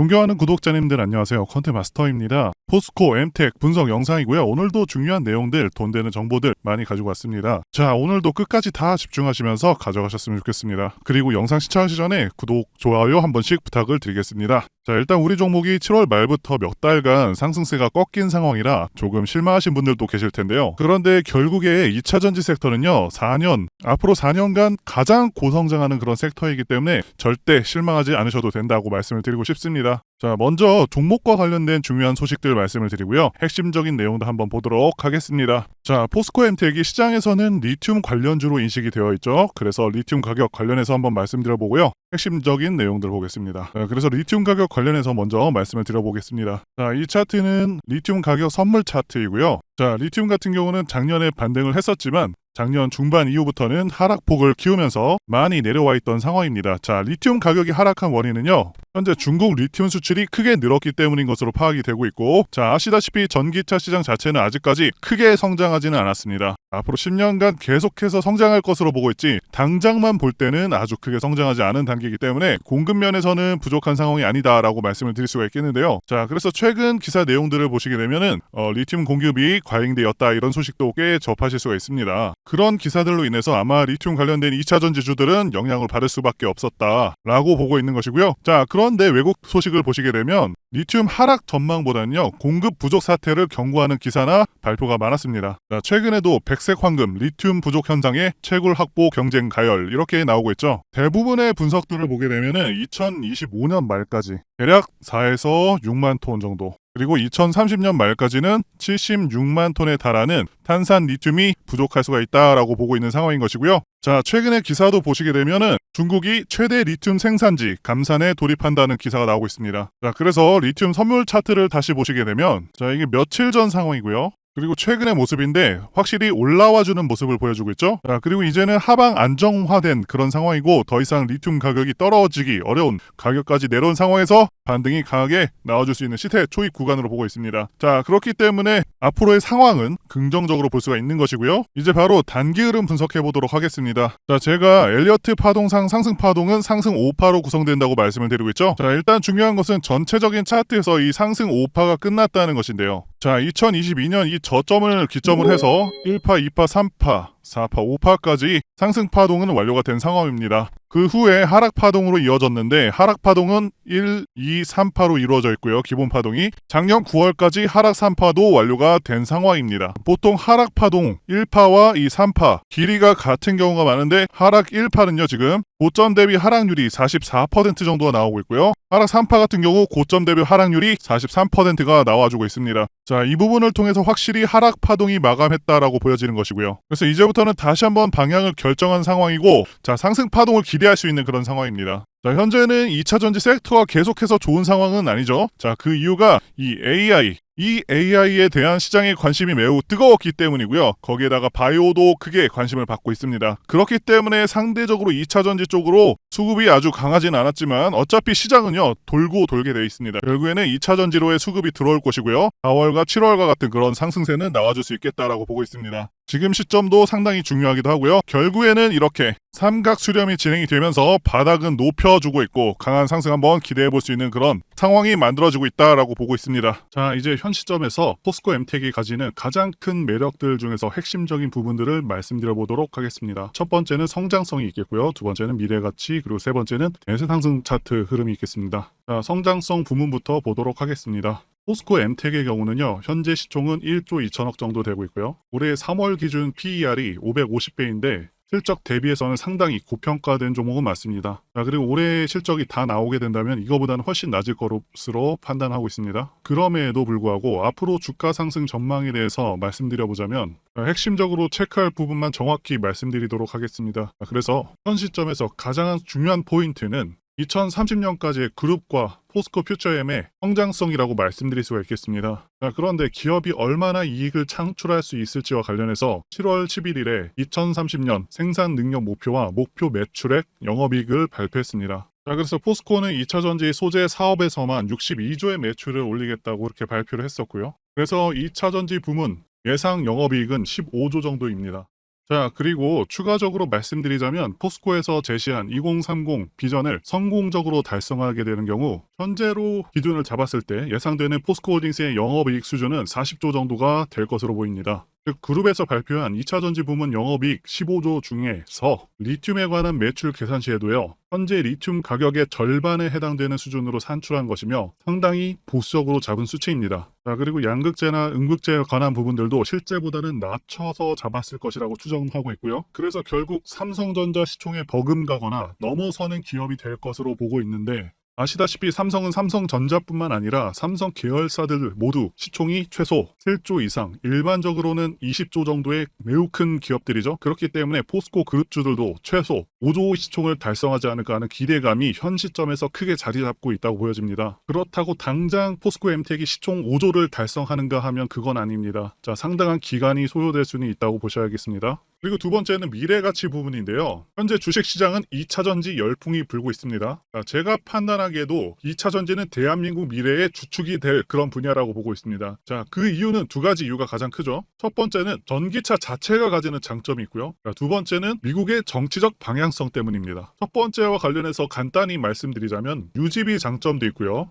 존경하는 구독자님들 안녕하세요. 컨텐 마스터입니다. 포스코 엠텍 분석 영상이고요. 오늘도 중요한 내용들, 돈 되는 정보들 많이 가지고 왔습니다. 자, 오늘도 끝까지 다 집중하시면서 가져가셨으면 좋겠습니다. 그리고 영상 시청하시 전에 구독, 좋아요 한 번씩 부탁을 드리겠습니다. 자, 일단 우리 종목이 7월 말부터 몇 달간 상승세가 꺾인 상황이라 조금 실망하신 분들도 계실 텐데요. 그런데 결국에 2차 전지 섹터는요, 4년, 앞으로 4년간 가장 고성장하는 그런 섹터이기 때문에 절대 실망하지 않으셔도 된다고 말씀을 드리고 싶습니다. 자, 먼저 종목과 관련된 중요한 소식들 말씀을 드리고요. 핵심적인 내용도 한번 보도록 하겠습니다. 자, 포스코 엠텍이 시장에서는 리튬 관련주로 인식이 되어 있죠. 그래서 리튬 가격 관련해서 한번 말씀드려 보고요. 핵심적인 내용들 보겠습니다. 자, 그래서 리튬 가격 관련해서 먼저 말씀을 드려보겠습니다. 자, 이 차트는 리튬 가격 선물 차트이고요. 자, 리튬 같은 경우는 작년에 반등을 했었지만 작년 중반 이후부터는 하락폭을 키우면서 많이 내려와 있던 상황입니다. 자, 리튬 가격이 하락한 원인은요. 현재 중국 리튬 수출이 크게 늘었기 때문인 것으로 파악이 되고 있고, 자, 아시다시피 전기차 시장 자체는 아직까지 크게 성장하지는 않았습니다. 앞으로 10년간 계속해서 성장할 것으로 보고 있지, 당장만 볼 때는 아주 크게 성장하지 않은 단계이기 때문에 공급 면에서는 부족한 상황이 아니다라고 말씀을 드릴 수가 있겠는데요. 자, 그래서 최근 기사 내용들을 보시게 되면은 어, 리튬 공급이 과잉되었다 이런 소식도 꽤 접하실 수가 있습니다. 그런 기사들로 인해서 아마 리튬 관련된 2차 전지주들은 영향을 받을 수밖에 없었다라고 보고 있는 것이고요. 자, 그런데 외국 소식을 보시게 되면 리튬 하락 전망보다는요 공급 부족 사태를 경고하는 기사나 발표가 많았습니다. 자, 최근에도 백색 황금 리튬 부족 현상에 채굴 확보 경쟁 가열 이렇게 나오고 있죠. 대부분의 분석들을 보게 되면은 2025년 말까지 대략 4에서 6만 톤 정도 그리고 2030년 말까지는 76만 톤에 달하는 탄산 리튬이 부족할 수가 있다라고 보고 있는 상황인 것이고요. 자, 최근에 기사도 보시게 되면은 중국이 최대 리튬 생산지 감산에 돌입한다는 기사가 나오고 있습니다. 자, 그래서 리튬 선물 차트를 다시 보시게 되면 자, 이게 며칠 전 상황이고요. 그리고 최근의 모습인데 확실히 올라와주는 모습을 보여주고 있죠. 자, 그리고 이제는 하방 안정화된 그런 상황이고 더 이상 리튬 가격이 떨어지기 어려운 가격까지 내려온 상황에서 반등이 강하게 나와줄 수 있는 시태 초입 구간으로 보고 있습니다. 자, 그렇기 때문에 앞으로의 상황은 긍정적으로 볼 수가 있는 것이고요. 이제 바로 단기 흐름 분석해 보도록 하겠습니다. 자, 제가 엘리어트 파동상 상승 파동은 상승 5파로 구성된다고 말씀을 드리고 있죠. 자, 일단 중요한 것은 전체적인 차트에서 이 상승 5파가 끝났다는 것인데요. 자, 2022년 이 저점을 기점을 해서 1파, 2파, 3파, 4파, 5파까지 상승 파동은 완료가 된 상황입니다. 그 후에 하락 파동으로 이어졌는데 하락 파동은 1, 2, 3파로 이루어져 있고요. 기본 파동이 작년 9월까지 하락 3파도 완료가 된 상황입니다. 보통 하락 파동 1파와 이 3파 길이가 같은 경우가 많은데 하락 1파는요 지금 고점 대비 하락률이 44% 정도가 나오고 있고요. 하락 3파 같은 경우 고점 대비 하락률이 43%가 나와주고 있습니다. 자, 이 부분을 통해서 확실히 하락 파동이 마감했다라고 보여지는 것이고요. 그래서 이제부터는 다시 한번 방향을 결정한 상황이고, 자, 상승 파동을 기대할 수 있는 그런 상황입니다. 자, 현재는 2차 전지 섹터가 계속해서 좋은 상황은 아니죠. 자, 그 이유가 이 AI, 이 AI에 대한 시장의 관심이 매우 뜨거웠기 때문이고요. 거기에다가 바이오도 크게 관심을 받고 있습니다. 그렇기 때문에 상대적으로 2차 전지 쪽으로 수급이 아주 강하진 않았지만 어차피 시장은요 돌고 돌게 돼 있습니다. 결국에는 2차 전지로의 수급이 들어올 것이고요. 4월과 7월과 같은 그런 상승세는 나와줄 수 있겠다라고 보고 있습니다. 지금 시점도 상당히 중요하기도 하고요. 결국에는 이렇게 삼각 수렴이 진행이 되면서 바닥은 높여주고 있고 강한 상승 한번 기대해 볼 수 있는 그런 상황이 만들어지고 있다라고 보고 있습니다. 자, 이제 현 시점에서 포스코 엠텍이 가지는 가장 큰 매력들 중에서 핵심적인 부분들을 말씀드려 보도록 하겠습니다. 첫 번째는 성장성이 있겠고요. 두 번째는 미래 가치, 그리고 세 번째는 대세 상승 차트 흐름이 있겠습니다. 자, 성장성 부문부터 보도록 하겠습니다. 포스코 엠텍의 경우는요, 현재 시총은 1조 2천억 정도 되고 있고요. 올해 3월 기준 PER이 550배인데 실적 대비해서는 상당히 고평가된 종목은 맞습니다. 자, 그리고 올해 실적이 다 나오게 된다면 이거보다는 훨씬 낮을 것으로 판단하고 있습니다. 그럼에도 불구하고 앞으로 주가 상승 전망에 대해서 말씀드려보자면 핵심적으로 체크할 부분만 정확히 말씀드리도록 하겠습니다. 자, 그래서 현 시점에서 가장 중요한 포인트는 2030년까지의 그룹과 포스코 퓨처엠의 성장성이라고 말씀드릴 수가 있겠습니다. 자, 그런데 기업이 얼마나 이익을 창출할 수 있을지와 관련해서 7월 11일에 2030년 생산 능력 목표와 목표 매출액, 영업이익을 발표했습니다. 자, 그래서 포스코는 2차 전지 소재 사업에서만 62조의 매출을 올리겠다고 이렇게 발표를 했었고요. 그래서 2차 전지 부문 예상 영업이익은 15조 정도입니다. 자, 그리고 추가적으로 말씀드리자면 포스코에서 제시한 2030 비전을 성공적으로 달성하게 되는 경우 현재로 기준을 잡았을 때 예상되는 포스코 홀딩스의 영업이익 수준은 40조 정도가 될 것으로 보입니다. 즉 그룹에서 발표한 2차 전지 부문 영업이익 15조 중에서 리튬에 관한 매출 계산 시에도요. 현재 리튬 가격의 절반에 해당되는 수준으로 산출한 것이며 상당히 보수적으로 잡은 수치입니다. 자, 그리고 양극재나 음극재에 관한 부분들도 실제보다는 낮춰서 잡았을 것이라고 추정하고 있고요. 그래서 결국 삼성전자 시총에 버금가거나 넘어서는 기업이 될 것으로 보고 있는데 아시다시피 삼성은 삼성전자뿐만 아니라 삼성 계열사들 모두 시총이 최소 7조 이상, 일반적으로는 20조 정도의 매우 큰 기업들이죠. 그렇기 때문에 포스코 그룹주들도 최소 5조 시총을 달성하지 않을까 하는 기대감이 현 시점에서 크게 자리 잡고 있다고 보여집니다. 그렇다고 당장 포스코 엠텍이 시총 5조를 달성하는가 하면 그건 아닙니다. 자, 상당한 기간이 소요될 수는 있다고 보셔야겠습니다. 그리고 두 번째는 미래 가치 부분인데요. 현재 주식시장은 2차 전지 열풍이 불고 있습니다. 자, 제가 판단하기에도 2차 전지는 대한민국 미래의 주축이 될 그런 분야라고 보고 있습니다. 자, 그 이유는 두 가지 이유가 가장 크죠. 첫 번째는 전기차 자체가 가지는 장점이 있고요. 자, 두 번째는 미국의 정치적 방향성 때문입니다. 첫 번째와 관련해서 간단히 말씀드리자면 유지비 장점도 있고요.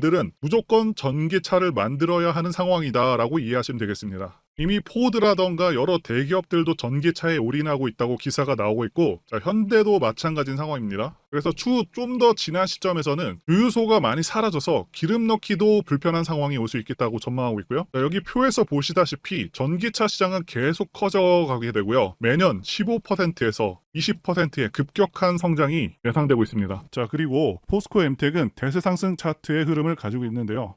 들은 무조건 전기차를 만들어야 하는 상황이다라고 이해하시면 되겠습니다. 이미 포드라던가 여러 대기업들도 전기차에 올인하고 있다고 기사가 나오고 있고 자, 현대도 마찬가지인 상황입니다. 그래서 추후 좀 더 지난 시점에서는 주유소가 많이 사라져서 기름 넣기도 불편한 상황이 올 수 있겠다고 전망하고 있고요. 자, 여기 표에서 보시다시피 전기차 시장은 계속 커져가게 되고요. 매년 15%에서 20%의 급격한 성장이 예상되고 있습니다. 자, 그리고 포스코 엠텍은 대세 상승 차트의 흐름을 가지고 있는데요.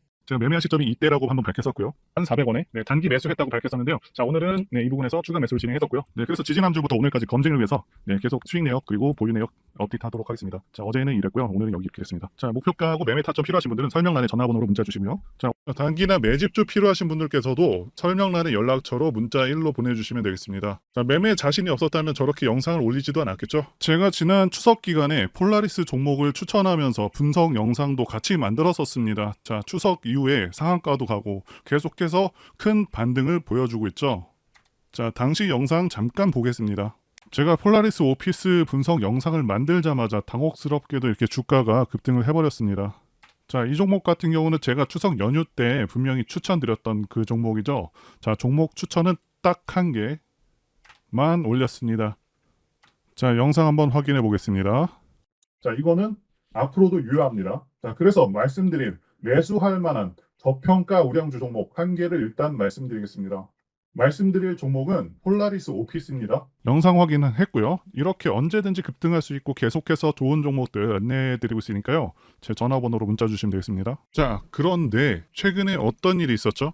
제가 매매한 시점이 이때라고 한번 밝혔었고요. 한 400원에 네, 단기 매수했다고 밝혔었는데요. 자 오늘은 네, 이 부분에서 추가 매수를 진행했었고요. 네, 그래서 지지난 주부터 오늘까지 검증을 위해서 네, 계속 수익 내역 그리고 보유 내역 업데이트하도록 하겠습니다. 자 어제는 이랬고요. 오늘은 여기 이렇게 됐습니다. 자 목표가하고 매매 타점 필요하신 분들은 설명란에 전화번호로 문자 주시고요. 자 단기나 매집주 필요하신 분들께서도 설명란에 연락처로 문자 1로 보내주시면 되겠습니다. 자 매매 자신이 없었다면 저렇게 영상을 올리지도 않았겠죠. 제가 지난 추석 기간에 폴라리스 종목을 추천하면서 분석 영상도 같이 만들었었습니다. 자 추석 이후 에 상한가도 가고 계속해서 큰 반등을 보여주고 있죠. 자 당시 영상 잠깐 보겠습니다. 제가 폴라리스 오피스 분석 영상을 만들자마자 당혹스럽게도 이렇게 주가가 급등을 해버렸습니다. 자, 이 종목 같은 경우는 제가 추석 연휴 때 분명히 추천드렸던 그 종목이죠. 자, 종목 추천은 딱 한 개만 올렸습니다. 자, 영상 한번 확인해 보겠습니다. 자, 이거는 앞으로도 유효합니다. 자, 그래서 말씀드린 매수할 만한 저평가 우량주 종목 한 개를 일단 말씀드리겠습니다. 말씀드릴 종목은 폴라리스 오피스입니다. 영상 확인은 했고요. 이렇게 언제든지 급등할 수 있고 계속해서 좋은 종목들 안내해드리고 있으니까요. 제 전화번호로 문자 주시면 되겠습니다. 자, 그런데 최근에 어떤 일이 있었죠?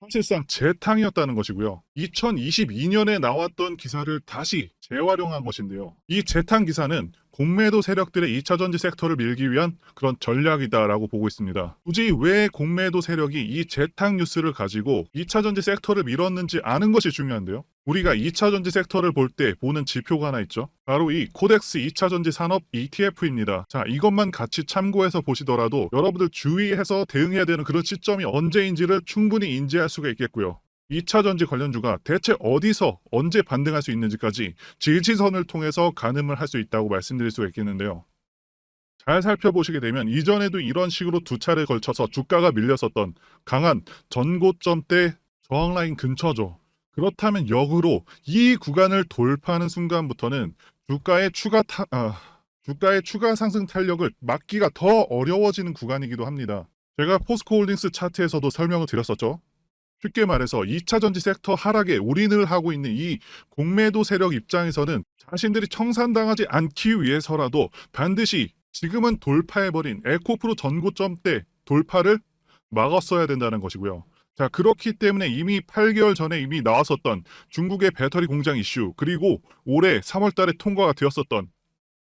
사실상 재탕이었다는 것이고요. 2022년에 나왔던 기사를 다시 재활용한 것인데요. 이 재탕 기사는 공매도 세력들의 2차 전지 섹터를 밀기 위한 그런 전략이다라고 보고 있습니다. 굳이 왜 공매도 세력이 이 재탕 뉴스를 가지고 2차 전지 섹터를 밀었는지 아는 것이 중요한데요. 우리가 2차 전지 섹터를 볼 때 보는 지표가 하나 있죠. 바로 이 코덱스 2차 전지 산업 ETF입니다. 자, 이것만 같이 참고해서 보시더라도 여러분들 주의해서 대응해야 되는 그런 시점이 언제인지를 충분히 인지할 수가 있겠고요. 2차 전지 관련주가 대체 어디서 언제 반등할 수 있는지까지 질지선을 통해서 가늠을 할 수 있다고 말씀드릴 수가 있겠는데요. 잘 살펴보시게 되면 이전에도 이런 식으로 두 차례 걸쳐서 주가가 밀렸었던 강한 전고점대 저항 라인 근처죠. 그렇다면 역으로 이 구간을 돌파하는 순간부터는 주가의 추가 타, 아, 주가의 추가 상승 탄력을 막기가 더 어려워지는 구간이기도 합니다. 제가 포스코 홀딩스 차트에서도 설명을 드렸었죠. 쉽게 말해서 2차 전지 섹터 하락에 올인을 하고 있는 이 공매도 세력 입장에서는 자신들이 청산당하지 않기 위해서라도 반드시 지금은 돌파해버린 에코프로 전고점대 돌파를 막았어야 된다는 것이고요. 자, 그렇기 때문에 이미 8개월 전에 이미 나왔었던 중국의 배터리 공장 이슈, 그리고 올해 3월 달에 통과가 되었었던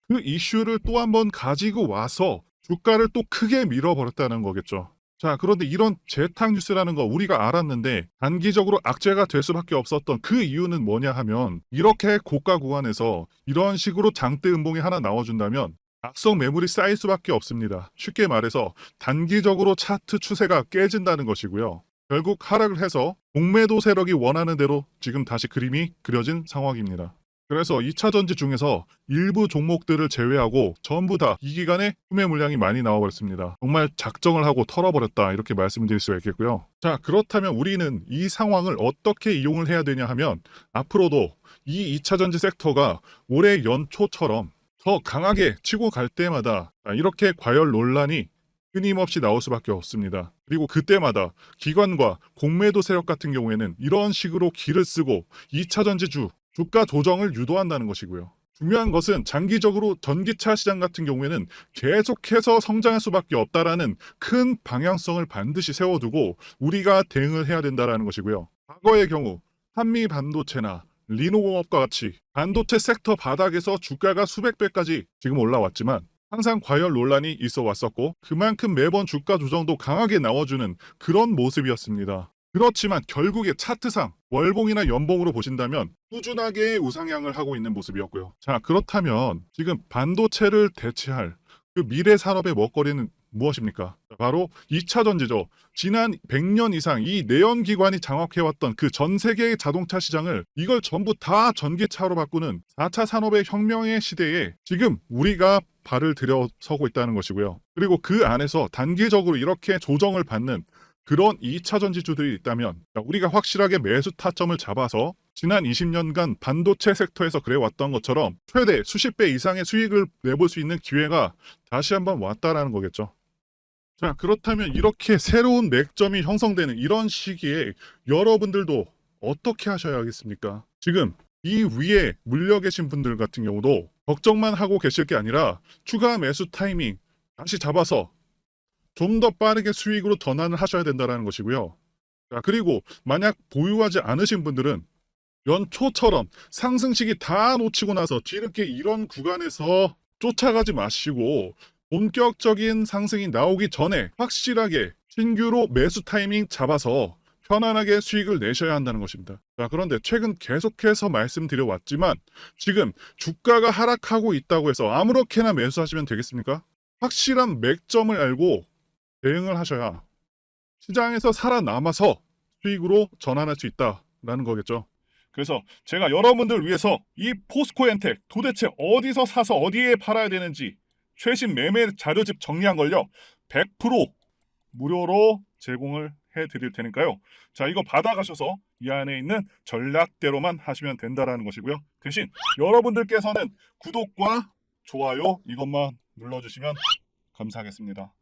그 이슈를 또 한 번 가지고 와서 주가를 또 크게 밀어버렸다는 거겠죠. 자, 그런데 이런 재탕 뉴스라는 거 우리가 알았는데 단기적으로 악재가 될 수밖에 없었던 그 이유는 뭐냐 하면 이렇게 고가 구간에서 이런 식으로 장대 음봉이 하나 나와준다면 악성 매물이 쌓일 수밖에 없습니다. 쉽게 말해서 단기적으로 차트 추세가 깨진다는 것이고요. 결국 하락을 해서 공매도 세력이 원하는 대로 지금 다시 그림이 그려진 상황입니다. 그래서 2차 전지 중에서 일부 종목들을 제외하고 전부 다 이 기간에 구매 물량이 많이 나와버렸습니다. 정말 작정을 하고 털어버렸다 이렇게 말씀드릴 수가 있겠고요. 자 그렇다면 우리는 이 상황을 어떻게 이용을 해야 되냐 하면 앞으로도 이 2차 전지 섹터가 올해 연초처럼 더 강하게 치고 갈 때마다 이렇게 과열 논란이 끊임없이 나올 수밖에 없습니다. 그리고 그때마다 기관과 공매도 세력 같은 경우에는 이런 식으로 길을 쓰고 2차 전지주 주가 조정을 유도한다는 것이고요. 중요한 것은 장기적으로 전기차 시장 같은 경우에는 계속해서 성장할 수밖에 없다라는 큰 방향성을 반드시 세워두고 우리가 대응을 해야 된다라는 것이고요. 과거의 경우 한미 반도체나 리노공업과 같이 반도체 섹터 바닥에서 주가가 수백 배까지 지금 올라왔지만 항상 과열 논란이 있어 왔었고 그만큼 매번 주가 조정도 강하게 나와주는 그런 모습이었습니다. 그렇지만 결국에 차트상 월봉이나 연봉으로 보신다면 꾸준하게 우상향을 하고 있는 모습이었고요. 자, 그렇다면 지금 반도체를 대체할 그 미래 산업의 먹거리는 무엇입니까? 바로 2차 전지죠. 지난 100년 이상 이 내연기관이 장악해왔던 그 전 세계의 자동차 시장을 이걸 전부 다 전기차로 바꾸는 4차 산업의 혁명의 시대에 지금 우리가 발을 들여서고 있다는 것이고요. 그리고 그 안에서 단기적으로 이렇게 조정을 받는 그런 2차 전지주들이 있다면 자, 우리가 확실하게 매수 타점을 잡아서 지난 20년간 반도체 섹터에서 그래왔던 것처럼 최대 수십 배 이상의 수익을 내볼 수 있는 기회가 다시 한번 왔다라는 거겠죠. 자, 그렇다면 이렇게 새로운 맥점이 형성되는 이런 시기에 여러분들도 어떻게 하셔야 하겠습니까? 지금 이 위에 물려 계신 분들 같은 경우도 걱정만 하고 계실 게 아니라 추가 매수 타이밍 다시 잡아서 좀 더 빠르게 수익으로 전환을 하셔야 된다는 것이고요. 자, 그리고 만약 보유하지 않으신 분들은 연초처럼 상승시기 다 놓치고 나서 뒤늦게 이런 구간에서 쫓아가지 마시고 본격적인 상승이 나오기 전에 확실하게 신규로 매수 타이밍 잡아서 편안하게 수익을 내셔야 한다는 것입니다. 자, 그런데 최근 계속해서 말씀드려 왔지만 지금 주가가 하락하고 있다고 해서 아무렇게나 매수하시면 되겠습니까? 확실한 맥점을 알고 대응을 하셔야 시장에서 살아남아서 수익으로 전환할 수 있다라는 거겠죠. 그래서 제가 여러분들 위해서 이 포스코 엔텍 도대체 어디서 사서 어디에 팔아야 되는지 최신 매매 자료집 정리한 걸요 100% 무료로 제공을 해 드릴 테니까요. 자, 이거 받아가셔서 이 안에 있는 전략대로만 하시면 된다라는 것이고요. 대신 여러분들께서는 구독과 좋아요 이것만 눌러주시면 감사하겠습니다.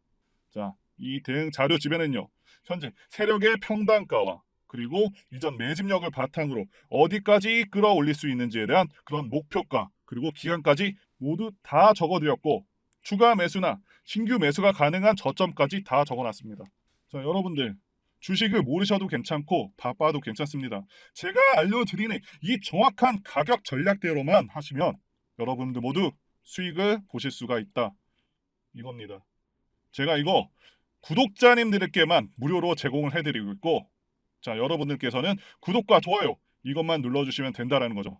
자, 이 대응 자료집에는요. 현재 세력의 평단가와 그리고 이전 매집력을 바탕으로 어디까지 끌어올릴 수 있는지에 대한 그런 목표가 그리고 기간까지 모두 다 적어드렸고 추가 매수나 신규 매수가 가능한 저점까지 다 적어놨습니다. 자, 여러분들 주식을 모르셔도 괜찮고 바빠도 괜찮습니다. 제가 알려드리는 이 정확한 가격 전략대로만 하시면 여러분들 모두 수익을 보실 수가 있다. 이겁니다. 제가 이거 구독자님들께만 무료로 제공을 해드리고 있고 자 여러분들께서는 구독과 좋아요 이것만 눌러주시면 된다라는 거죠.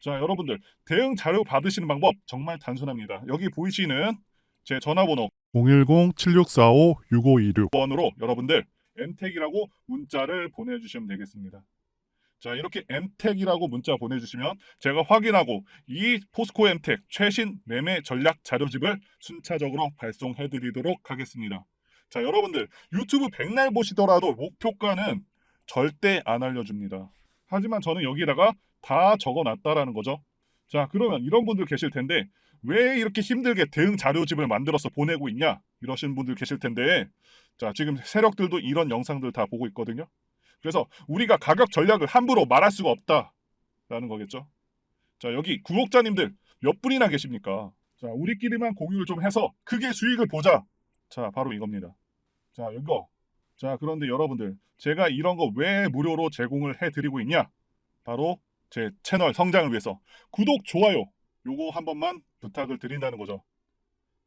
자 여러분들 대응 자료 받으시는 방법 정말 단순합니다. 여기 보이시는 제 전화번호 010-7645-6526 번으로 여러분들 엠텍이라고 문자를 보내주시면 되겠습니다. 자 이렇게 엠텍이라고 문자 보내주시면 제가 확인하고 이 포스코 엠텍 최신 매매 전략 자료집을 순차적으로 발송해드리도록 하겠습니다. 자 여러분들 유튜브 백날 보시더라도 목표가는 절대 안 알려줍니다. 하지만 저는 여기다가 다 적어놨다라는 거죠. 자 그러면 이런 분들 계실 텐데 왜 이렇게 힘들게 대응 자료집을 만들어서 보내고 있냐 이러신 분들 계실 텐데 자 지금 세력들도 이런 영상들 다 보고 있거든요. 그래서 우리가 가격 전략을 함부로 말할 수가 없다라는 거겠죠. 자 여기 구독자님들 몇 분이나 계십니까? 자 우리끼리만 공유를 좀 해서 크게 수익을 보자. 자 바로 이겁니다. 자 이거 자 그런데 여러분들 제가 이런 거 왜 무료로 제공을 해드리고 있냐? 바로 제 채널 성장을 위해서 구독 좋아요 요거 한 번만 부탁을 드린다는 거죠.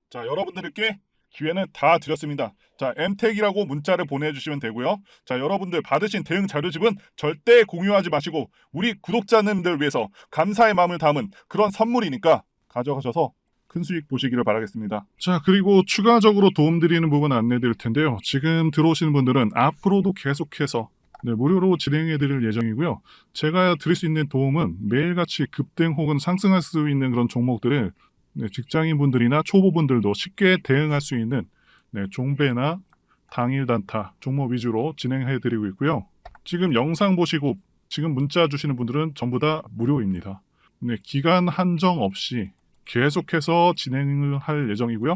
자 여러분들께 기회는 다 드렸습니다. 자, 엠텍이라고 문자를 보내주시면 되고요. 자, 여러분들 받으신 대응 자료집은 절대 공유하지 마시고 우리 구독자님들 위해서 감사의 마음을 담은 그런 선물이니까 가져가셔서 큰 수익 보시기를 바라겠습니다. 자, 그리고 추가적으로 도움드리는 부분 안내 드릴 텐데요. 지금 들어오시는 분들은 앞으로도 계속해서 네, 무료로 진행해 드릴 예정이고요. 제가 드릴 수 있는 도움은 매일같이 급등 혹은 상승할 수 있는 그런 종목들을 네, 직장인분들이나 초보분들도 쉽게 대응할 수 있는 네, 종배나 당일 단타 종목 위주로 진행해 드리고 있고요. 지금 영상 보시고 지금 문자 주시는 분들은 전부 다 무료입니다. 네, 기간 한정 없이 계속해서 진행을 할 예정이고요.